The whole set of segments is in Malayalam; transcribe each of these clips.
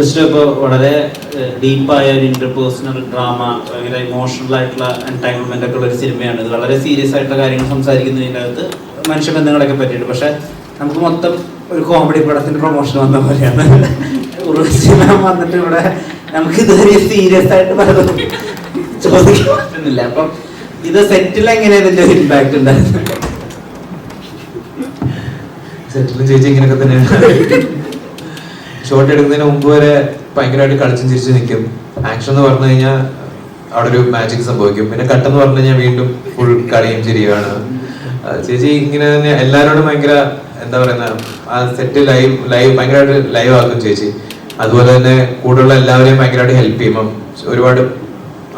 ക്രിസ്റ്റോ ഇപ്പോൾ വളരെ ഡീപ്പായ ഒരു ഇന്റർപേഴ്സണൽ ഡ്രാമ ഭയങ്കര ഇമോഷണൽ ആയിട്ടുള്ള എൻടൈൻമെന്റ് ഒക്കെ ഉള്ള ഒരു സിനിമയാണ് ഇത് വളരെ സീരിയസ് ആയിട്ടുള്ള കാര്യങ്ങൾ സംസാരിക്കുന്നതിന്റെ അകത്ത് മനുഷ്യബന്ധങ്ങളൊക്കെ പറ്റിയിട്ട് പക്ഷെ നമുക്ക് മൊത്തം ഒരു കോമഡി പടത്തിന്റെ പ്രൊമോഷൻ വന്ന പോലെയാണ്. ഉർവശി വന്നിട്ട് ഇവിടെ നമുക്ക് ഇതുവരെ സീരിയസ് ആയിട്ട് പലതും ചോദിക്കാൻ പറ്റുന്നില്ല അപ്പം ഇത് സെറ്റിൽ എങ്ങനെ ഇതിന്റെ ഇമ്പാക്ട് ഉണ്ടായിരുന്നു സെറ്റിലും ചേച്ചി ഇങ്ങനെയൊക്കെ തന്നെയാണ്. ഷോട്ട് എടുക്കുന്നതിന് മുമ്പ് വരെ ഭയങ്കരമായിട്ട് കളിച്ചും ചിരിച്ചു നിൽക്കും ആക്ഷൻ എന്ന് പറഞ്ഞു കഴിഞ്ഞാൽ അവിടെ ഒരു മാജിക് സംഭവിക്കും. പിന്നെ കട്ട് എന്ന് പറഞ്ഞു കഴിഞ്ഞാൽ വീണ്ടും ഫുൾ കളിയും ചിരിയുമാണ് ചേച്ചി ഇങ്ങനെ തന്നെ എല്ലാവരോടും ഭയങ്കര എന്താ പറയുന്ന ആ സെറ്റ് ലൈവ് ലൈവ് ഭയങ്കരമായിട്ട് ലൈവ് ആക്കും ചേച്ചി. അതുപോലെ തന്നെ കൂടെയുള്ള എല്ലാവരെയും ഭയങ്കരമായിട്ട് ഹെൽപ്പ് ചെയ്യും. ഒരുപാട്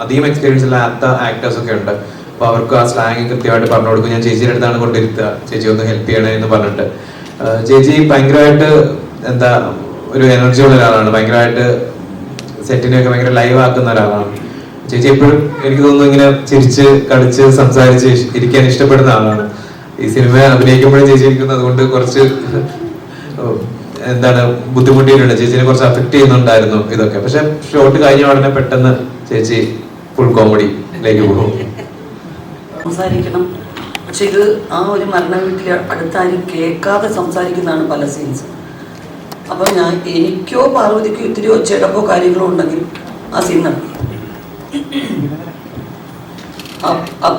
അധികം എക്സ്പീരിയൻസ് ഇല്ലാത്ത ആക്ടേഴ്സ് ഒക്കെ ഉണ്ട്. അപ്പൊ അവർക്ക് ആ സ്ലാങ് കൃത്യമായിട്ട് പറഞ്ഞു കൊടുക്കും. ഞാൻ ചേച്ചിയുടെ അടുത്താണ് കൊണ്ടിരുത്തുക ചേച്ചി ഒന്ന് ഹെൽപ്പ് ചെയ്യണേ എന്ന് പറഞ്ഞിട്ട്. ചേച്ചി ഭയങ്കരമായിട്ട് എന്താ ഒരു എനർജി ഉള്ള ഒരാളാണ്. ഭയങ്കരമായിട്ട് സെറ്റിനെയൊക്കെ ഭയങ്കര ലൈവ് ആക്കുന്ന ഒരാളാണ്. ചേച്ചി എപ്പോഴും എനിക്ക് തോന്നുന്നു ഇങ്ങനെ ചിരിച്ച് കളിച്ച് സംസാരിച്ച് ഇരിക്കാൻ ഇഷ്ടപ്പെടുന്ന ആളാണ്. ഈ സിനിമ അഭിനയിക്കുമ്പോഴും ചേച്ചി ഇരിക്കുന്നത് അതുകൊണ്ട് കുറച്ച് എന്താണ് ബുദ്ധിമുട്ടിയിട്ടുണ്ട്. ചേച്ചിനെ കുറച്ച് അഫക്റ്റ് ചെയ്യുന്നുണ്ടായിരുന്നു ഇതൊക്കെ. പക്ഷെ ഷോട്ട് കഴിഞ്ഞ ഉടനെ പെട്ടെന്ന് ചേച്ചി ഫുൾ കോമഡിയിലേക്ക് പോകും. സംസാരിക്കണം. പക്ഷെ ഇത് ആ ഒരു മരണ വീട്ടിൽ അടുത്താരും കേൾക്കാതെ സംസാരിക്കുന്നതാണ് പല സീൻസ് അപ്പം ഞാൻ എനിക്കോ പാർവതിക്കോ ഇത്തിരി ഒച്ചയടപ്പോ കാര്യങ്ങളോ ഉണ്ടെങ്കിൽ ആ സീൻ നടക്കും.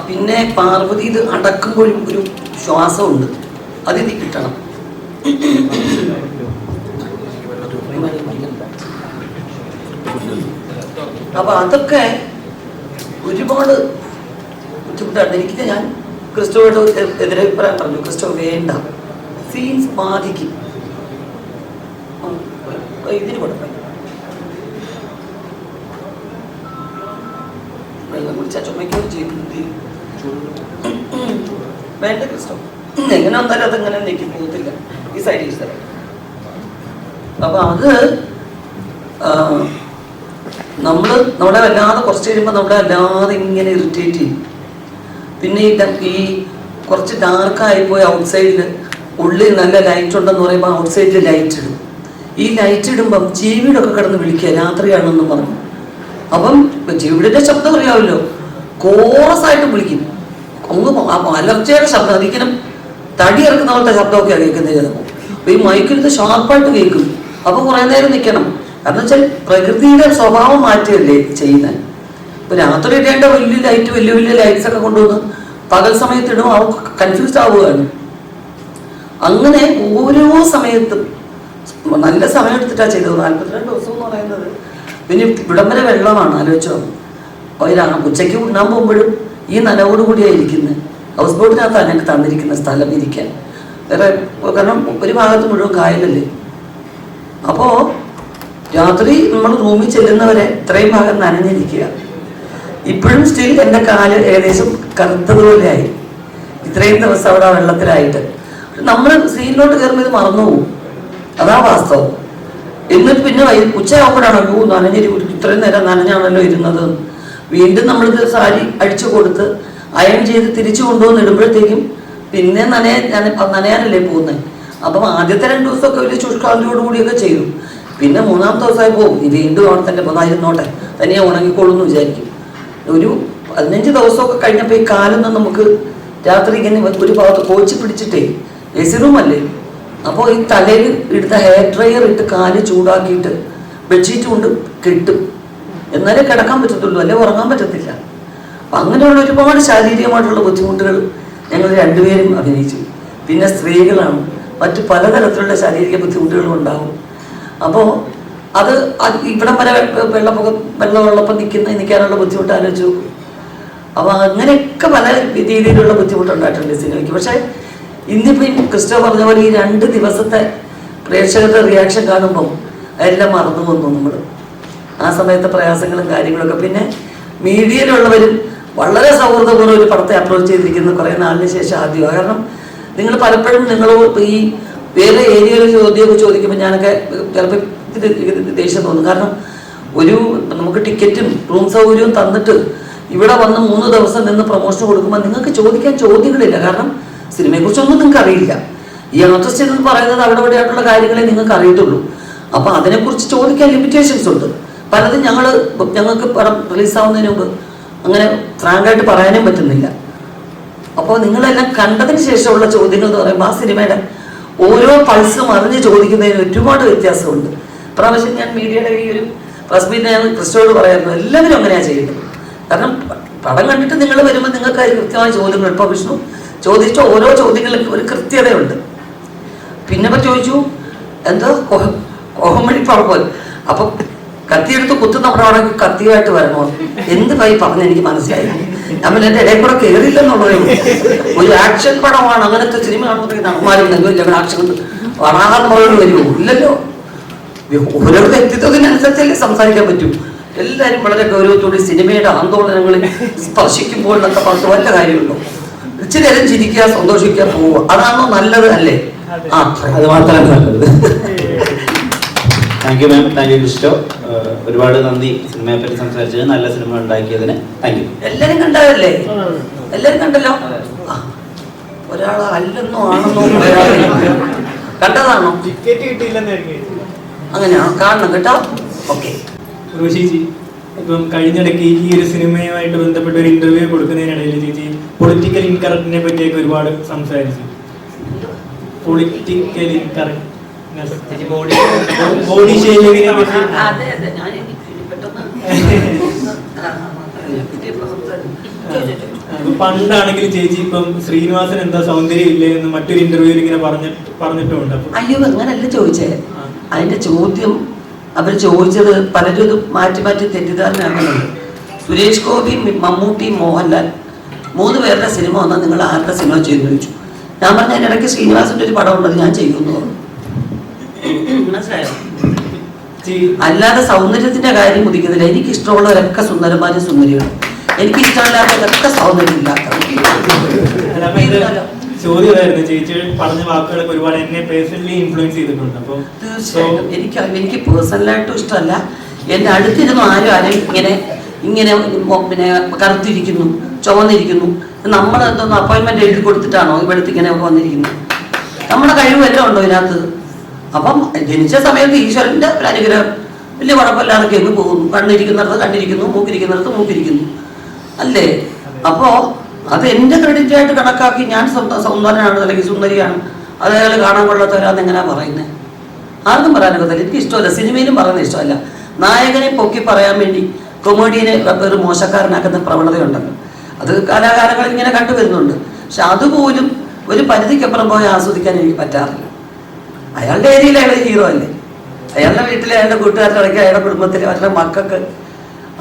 പിന്നെ പാർവതി ഇത് അടക്കുമ്പോഴും ഒരു ശ്വാസമുണ്ട്. അതിന് കിട്ടണം. അപ്പൊ അതൊക്കെ ഒരുപാട് ബുദ്ധിമുട്ടാണ് എനിക്ക് ഞാൻ ക്രിസ്റ്റോയോട് എതിരഭിപ്രായം പറഞ്ഞു. ക്രിസ്റ്റോ വേണ്ട. സീൻസ് ബാധിക്കും. ഇതിന് കൊടുക്കണം വെള്ളം വേണ്ട ക്രിസ്റ്റോ. എങ്ങനെ വന്നാലും അതങ്ങനെ നിൽക്കും പോകത്തില്ല. ഈ സൈഡ് ഈ അപ്പൊ അത് ആ, നമ്മൾ വല്ലാതെ കുറച്ച് കഴിയുമ്പോൾ നമ്മളെ വല്ലാതെ ഇങ്ങനെ ഇറിറ്റേറ്റ് ചെയ്യും. പിന്നെ ഈ കുറച്ച് ഡാർക്കായി പോയി ഔട്ട് സൈഡിൽ ഉള്ളിൽ നല്ല ലൈറ്റ് ഉണ്ടെന്ന് പറയുമ്പോൾ ഔട്ട് സൈഡിൽ ലൈറ്റ് ഇടും. ഈ ലൈറ്റ് ഇടുമ്പം ജീവിയുടെ കിടന്ന് വിളിക്കുക രാത്രിയാണെന്നും പറഞ്ഞു. അപ്പം ജീവിയുടെ ശബ്ദം അറിയാമല്ലോ. കോറസ് ആയിട്ട് വിളിക്കും. അങ്ങ് അലർച്ചയുടെ ശബ്ദം അതിങ്ങനെ തടി ഇറക്കുന്ന പോലത്തെ ശബ്ദമൊക്കെയാണ് കേൾക്കുന്നത് ചിലപ്പോൾ. ഈ മൈക്കിലിത് ഷാർപ്പായിട്ട് കേൾക്കും. അപ്പൊ കുറെ നേരം നിൽക്കണം. കാരണം വെച്ചാൽ പ്രകൃതിയുടെ സ്വഭാവം മാറ്റുകയല്ലേ ചെയ്യുന്നത്. ഇപ്പൊ രാത്രി ഇടേണ്ട വലിയ ലൈറ്റ് വലിയ വലിയ ലൈറ്റ്സ് ഒക്കെ കൊണ്ടുവന്ന് പകൽ സമയത്തിടും അവ കൺഫ്യൂസ്ഡ് ആവുകയാണ്. അങ്ങനെ ഓരോ സമയത്തും നല്ല സമയം എടുത്തിട്ടാണ് ചെയ്തത്. നാൽപ്പത്തിരണ്ട് ദിവസം എന്ന് പറയുന്നത്. പിന്നെ ഇവിടം വരെ വെള്ളമാണ്. ആലോചിച്ചോ അവരാ ഉച്ചയ്ക്ക് ഉണ്ണാൻ പോകുമ്പോഴും ഈ നനവോട് കൂടിയാണ് ഇരിക്കുന്നത് ഹൗസ് ബോട്ടിനകത്താണ് ഞങ്ങൾക്ക് തന്നിരിക്കുന്ന സ്ഥലം ഇരിക്കാൻ. വേറെ കാരണം ഒരു ഭാഗത്ത് മുഴുവൻ കായലല്ലേ? അപ്പോൾ രാത്രി നമ്മൾ റൂമിൽ ചെല്ലുന്നവരെ ഇത്രയും ഭാഗം നനഞ്ഞിരിക്കുക. ഇപ്പോഴും സ്റ്റിൽ എന്റെ കാൽ ഏകദേശം കറുത്തതുപോലെയായി ഇത്രയും ദിവസം അവിടെ വെള്ളത്തിലായിട്ട്. നമ്മൾ സീനിലോട്ട് കയറുമ്പോൾ ഇത് മറന്നു പോകും അതാ വാസ്തവം. എന്നിട്ട് പിന്നെ ഉച്ചയാകുമ്പോഴാണ് അയ്യോ നനഞ്ഞിരി ഇത്രയും നേരം നനഞ്ഞാണല്ലോ ഇരുന്നത്. വീണ്ടും നമ്മൾ സാരി അടിച്ചു കൊടുത്ത് അയൺ ചെയ്ത് തിരിച്ചു കൊണ്ടുവന്ന് ഇടുമ്പോഴത്തേക്കും പിന്നെ നനയാൻ നന- നനയാനല്ലേ പോകുന്നത് അപ്പം ആദ്യത്തെ രണ്ട് ദിവസമൊക്കെ വലിയ ചുഷ്കാന്തിയോടുകൂടിയൊക്കെ ചെയ്തു. പിന്നെ മൂന്നാമത്തെ ദിവസമായി പോകും. ഇത് വീണ്ടും അവിടെ തന്നെ പോന്നായിരുന്നോട്ടെ തനിയെ ഉണങ്ങിക്കോളും വിചാരിക്കും. ഒരു പതിനഞ്ച് ദിവസമൊക്കെ കഴിഞ്ഞപ്പോൾ ഈ കാലൊന്നും നമുക്ക് രാത്രി ഇങ്ങനെ ഒരു ഭാഗത്ത് കോച്ചി പിടിച്ചിട്ടേ എ സി റൂം അല്ലേ അപ്പോൾ ഈ തലയിൽ എടുത്ത ഹെയർ ഡ്രയർ ഇട്ട് കാൽ ചൂടാക്കിയിട്ട് ബെഡ്ഷീറ്റ് കൊണ്ട് കെട്ടും. എന്നാലേ കിടക്കാൻ പറ്റത്തുള്ളൂ അല്ലെ ഉറങ്ങാൻ പറ്റത്തില്ല. അപ്പം അങ്ങനെയുള്ള ഒരുപാട് ശാരീരികമായിട്ടുള്ള ബുദ്ധിമുട്ടുകൾ ഞങ്ങൾ രണ്ടുപേരും അഭിനയിച്ചു. പിന്നെ സ്ത്രീകളാണ്. മറ്റ് പലതരത്തിലുള്ള ശാരീരിക ബുദ്ധിമുട്ടുകളും ഉണ്ടാവും. അപ്പോൾ അത് ഇവിടെ വരെ വെള്ളപ്പൊക്ക വെള്ളമുള്ളപ്പം നിൽക്കുന്ന നിൽക്കാനുള്ള ബുദ്ധിമുട്ട് ആലോചിച്ചു. അപ്പോൾ അങ്ങനെയൊക്കെ പല രീതിയിലുള്ള ബുദ്ധിമുട്ടുണ്ടായിട്ടുണ്ട് സിനിമയ്ക്ക്. പക്ഷെ ഇന്നിപ്പോ ഈ ക്രിസ്റ്റോ പറഞ്ഞ പോലെ ഈ രണ്ട് ദിവസത്തെ പ്രേക്ഷകരുടെ റിയാക്ഷൻ കാണുമ്പം എല്ലാം മറന്നു വന്നു നമ്മൾ ആ സമയത്തെ പ്രയാസങ്ങളും കാര്യങ്ങളൊക്കെ. പിന്നെ മീഡിയയിലുള്ളവരും വളരെ സൗഹൃദപൂർവം ഒരു പടത്തെ അപ്രോച്ച് ചെയ്തിരിക്കുന്ന കുറേ നാളിന് ശേഷം ആദ്യമാണ് കാരണം നിങ്ങൾ പലപ്പോഴും നിങ്ങൾ ഈ വേറെ ഏരിയയിൽ ചോദ്യമൊക്കെ ചോദിക്കുമ്പോൾ ഞാനൊക്കെ ചിലപ്പോൾ ദേഷ്യം തോന്നും. കാരണം ഒരു നമുക്ക് ടിക്കറ്റും റൂം സൗകര്യവും തന്നിട്ട് ഇവിടെ വന്ന് മൂന്ന് ദിവസം നിന്ന് പ്രൊമോഷൻ കൊടുക്കുമ്പോൾ നിങ്ങൾക്ക് ചോദിക്കാൻ ചോദ്യങ്ങളില്ല. കാരണം സിനിമയെക്കുറിച്ചൊന്നും നിങ്ങൾക്ക് അറിയില്ല ഈ ആർട്ടിസ്റ്റ് എന്ന് പറയുന്നത് അവിടെ ഇവിടെ ആയിട്ടുള്ള കാര്യങ്ങളെ നിങ്ങൾക്ക് അറിയത്തുള്ളൂ അപ്പൊ അതിനെക്കുറിച്ച് ചോദിക്കാൻ ലിമിറ്റേഷൻസ് ഉണ്ട്. പലതും ഞങ്ങൾ ഞങ്ങൾക്ക് പടം റിലീസാവുന്നതിന് മുമ്പ് അങ്ങനെ ഫ്രാങ്കായിട്ട് പറയാനും പറ്റുന്നില്ല. അപ്പോൾ നിങ്ങളെല്ലാം കണ്ടതിന് ശേഷമുള്ള ചോദ്യങ്ങൾ എന്ന് പറയുമ്പോൾ ആ സിനിമയുടെ ഓരോ പൾസും അറിഞ്ഞ് ചോദിക്കുന്നതിന് ഒരുപാട് വ്യത്യാസമുണ്ട്. പ്രാവശ്യം ഞാൻ മീഡിയയുടെ ഈ ഒരു പ്രസ് ഞാൻ ക്രിസ്റ്റോട് പറയായിരുന്നു എല്ലാവരും അങ്ങനെയാണ് ചെയ്യുന്നത്. കാരണം പടം കണ്ടിട്ട് നിങ്ങൾ വരുമ്പോൾ നിങ്ങൾക്ക് അതിൽ കൃത്യമായ ചോദ്യങ്ങൾ. ഇപ്പോൾ വിഷ്ണു ചോദിച്ച ഓരോ ചോദ്യങ്ങൾക്കും ഒരു കൃത്യതയുണ്ട്. പിന്നെ ഇപ്പം ചോദിച്ചു എന്തോ? കോഹമണി പറഞ്ഞു അപ്പൊ കത്തിയെടുത്ത് കുത്തുന്ന പ്രവണക്ക് കത്തിയായിട്ട് വരണോ? എന്ത് പൈ പറഞ്ഞു എനിക്ക് മനസ്സിലായി. നമ്മൾ എന്റെ ഇടയിൽ കൂടെ കയറില്ലെന്നുള്ളതേ. ഒരു ആക്ഷൻ പടമാണ് അങ്ങനത്തെ സിനിമ കാണുമ്പോൾ നടന്മാരും ആക്ഷൻ പറയുന്നത് വരുമോ ഇല്ലല്ലോ. ഓരോ വ്യക്തിത്വത്തിനനുസരിച്ചല്ലേ സംസാരിക്കാൻ പറ്റൂ. എല്ലാവരും വളരെ ഗൗരവത്തോടെ സിനിമയുടെ ആന്തോളനങ്ങളിൽ സ്പർശിക്കുമ്പോൾ എന്നൊക്കെ പറഞ്ഞിട്ട് വല്ല കാര്യമുണ്ടോ? ഇച്ചിരി നേരം ചിരിക്കുക സന്തോഷിക്കുക പോവുക. അതാണോ നല്ലത് അല്ലേ? ആ അത് മാത്രമാണ് നല്ലത്. Thank you ma'am thank you Christo ഒരുപാട് നന്ദി സിനിമയെ പറ്റി സംസാരിച്ചത് നല്ല സിനിമ ഉണ്ടാക്കിയതിന്. താങ്ക് യു എല്ലാരും കണ്ടതല്ലേ? എല്ലാരും കണ്ടല്ലോ? ഒരാൾ അല്ലെന്നോ ആണെന്നോ കണ്ടതാണോ? ടിക്കറ്റ് കിട്ടിയില്ലെന്നായിരിക്കും അങ്ങനെയാണോ? കാണണം കേട്ടോ. ഓക്കെ ഇപ്പം കഴിഞ്ഞിടയ്ക്ക് ഈ ഒരു സിനിമയുമായിട്ട് ബന്ധപ്പെട്ട ഒരു ഇന്റർവ്യൂ കൊടുക്കുന്നതിനിടയിൽ ചേച്ചി പൊളിറ്റിക്കൽ ഇൻകറക്റ്റിനെ പറ്റിയൊക്കെ ഒരുപാട് സംസാരിച്ചു. പൊളിറ്റിക്കൽ ഇൻകറക്റ്റ് ബോഡി പണ്ടാണെങ്കിലും ചേച്ചി ഇപ്പം ശ്രീനിവാസൻ എന്താ സൗന്ദര്യം ഇല്ലേ എന്ന് മറ്റൊരു ഇന്റർവ്യൂവിൽ ഇങ്ങനെ പറഞ്ഞിട്ട് പറഞ്ഞിട്ടുണ്ട് അയ്യോ അങ്ങനല്ല ചോദിച്ചേ. അതിന്റെ ചോദ്യം അവർ ചോദിച്ചത് പലരും ഇത് മാറ്റി മാറ്റി തെറ്റിദ്ധാരണയാക്കുന്നുണ്ട്. സുരേഷ് ഗോപി മമ്മൂട്ടി മോഹൻലാൽ മൂന്ന് പേരുടെ സിനിമ വന്നാൽ നിങ്ങൾ ആരുടെ സിനിമ ചെയ്തു ചോദിച്ചു. ഞാൻ പറഞ്ഞ അതിനിടയ്ക്ക് ശ്രീനിവാസിന്റെ ഒരു പടം ഉണ്ടത് ഞാൻ ചെയ്യുന്നു മനസ്സിലായോ? അല്ലാതെ സൗന്ദര്യത്തിന്റെ കാര്യം ഉദിക്കുന്നില്ല എനിക്ക് ഇഷ്ടമുള്ളവരൊക്കെ സുന്ദരന്മാരും സുന്ദരികളും. എനിക്ക് ഇഷ്ടമില്ലാത്തവരൊക്കെ സൗന്ദര്യം ഇല്ലാത്ത ചോദ്യമായിരുന്നു. ചേച്ചി പറഞ്ഞ വാക്കുകളൊക്കെ ഒരുപാട് എന്നെ പേഴ്സണലി ഇൻഫ്ലുവൻസ് ചെയ്തിട്ടുണ്ട്. അപ്പൊ തീർച്ചയായിട്ടും. എനിക്ക് എനിക്ക് പേഴ്സണലായിട്ടും ഇഷ്ടമല്ല. എന്റെ അടുത്തിരുന്നു ആരും ആരും ഇങ്ങനെ ഇങ്ങനെ പിന്നെ കറുത്തിരിക്കുന്നു ചുവന്നിരിക്കുന്നു നമ്മൾ എന്തോന്ന് അപ്പോയിൻമെന്റ് എഴുതി കൊടുത്തിട്ടാണോ ഇവിടുത്തെ ഇങ്ങനെ വന്നിരിക്കുന്നത്? നമ്മുടെ കഴിവെല്ലാം ഉണ്ടോ ഇതിനകത്ത്? അപ്പം ജനിച്ച സമയത്ത് ഈശ്വരന്റെ ഒരു അനുഗ്രഹം. വലിയ കുഴപ്പമില്ലാതെ അങ്ങ് പോകുന്നു. കണ്ണിരിക്കുന്നിടത്ത് കണ്ണിരിക്കുന്നു മൂക്കിരിക്കുന്നിടത്ത് മൂക്കിരിക്കുന്നു. അല്ലേ? അപ്പോ അത് എന്റെ ക്രെഡിറ്റ് ആയിട്ട് കണക്കാക്കി ഞാൻ സൗന്ദര്യനാണ് അല്ലെങ്കിൽ സുന്ദരിയാണ്. അത് അയാൾ കാണാൻ കൊള്ളാത്തവരാന്ന് എങ്ങനെയാ പറയുന്നത് ആർക്കും പറയാനൊക്കത്തില്ല എനിക്ക് ഇഷ്ടമല്ല. സിനിമയിലും പറയുന്നത് ഇഷ്ടമല്ല. നായകനെ പൊക്കി പറയാൻ വേണ്ടി കൊമേഡിയനെ ഒരു മോശക്കാരനാക്കുന്ന പ്രവണതയുണ്ടല്ലോ. അത് കലാകാരങ്ങൾ ഇങ്ങനെ കണ്ടുവരുന്നുണ്ട്. പക്ഷെ അതുപോലും ഒരു പരിധിക്കപ്പുറം പോയി ആസ്വദിക്കാൻ എനിക്ക് പറ്റാറില്ല. അയാളുടെ ഏരിയയിൽ അയാൾ ഹീറോ അല്ലേ? അയാളുടെ വീട്ടിലെ അയാളുടെ കൂട്ടുകാരുടെ ഇടയ്ക്ക് അയാളുടെ കുടുംബത്തിലെ അവരുടെ മക്കൾക്ക്.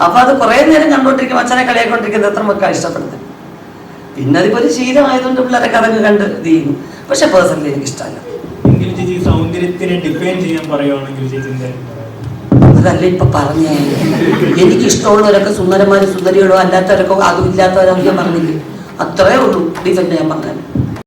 അപ്പൊ അത് കുറേ നേരം കണ്ടോണ്ടിരിക്കും. അച്ഛനെ കളിയാക്കൊണ്ടിരിക്കുന്നത് എത്ര മക്കളാണ് ഇഷ്ടപ്പെടുന്നത്? പിന്നെ അതിപ്പോ ഒരു ശീലമായതുകൊണ്ട് പിള്ളേരൊക്കെ അതങ്ങ് കണ്ട് ഇത് ചെയ്യുന്നു. പക്ഷെ പേഴ്സണലി എനിക്ക് ഇഷ്ടമല്ല സൗന്ദര്യത്തിനെ ഡിഫൈൻ ചെയ്യാൻ പറയുവാണെങ്കിൽ? അതല്ല ഇപ്പൊ പറഞ്ഞേ. എനിക്ക് ഇഷ്ടമുള്ളവരൊക്കെ സുന്ദരമാരും സുന്ദരികളോ അല്ലാത്തവരൊക്കെ അതും ഇല്ലാത്തവരൊക്കെ ഞാൻ പറഞ്ഞില്ലേ? അത്രേ ഉള്ളൂ. ഡിഫെൻഡ് ചെയ്യാൻ പറഞ്ഞത്